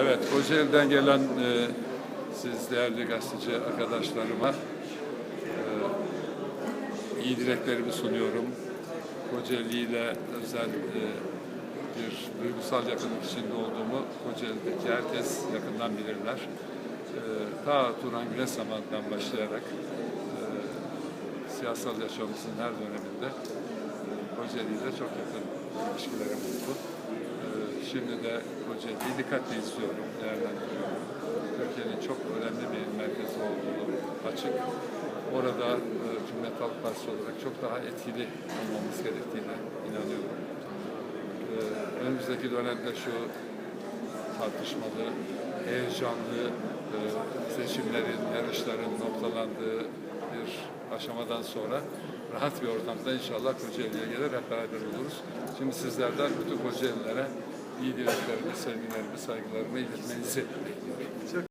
Evet, Kocaeli'den gelen e, siz değerli gazeteci arkadaşlarıma e, iyi dileklerimi sunuyorum. Kocaeli ile özel e, bir duygusal yakınlık içinde olduğumu Kocaeli'deki herkes yakından bilirler. E, ta Turan Güneş zamanından başlayarak e, siyasal yaşamımızın her döneminde e, Kocaeli ile çok yakın ilişkilerim oldu. Şimdi de Kocaeli'yi dikkatle izliyorum, değerlendiriyorum. Türkiye'nin çok önemli bir merkezi olduğunu açık. Orada e, Cumhuriyet Halk Partisi olarak çok daha etkili olmamız gerektiğine inanıyorum. Ee, Önümüzdeki dönemde şu tartışmalı, heyecanlı e, seçimlerin, yarışların noktalandığı bir aşamadan sonra rahat bir ortamda inşallah Kocaeli'ye gelir hep beraber oluruz. Şimdi sizlerden bütün Kocaeli'lere iyi dileklerimi, sevgilerimi, saygılarımı iletmenizi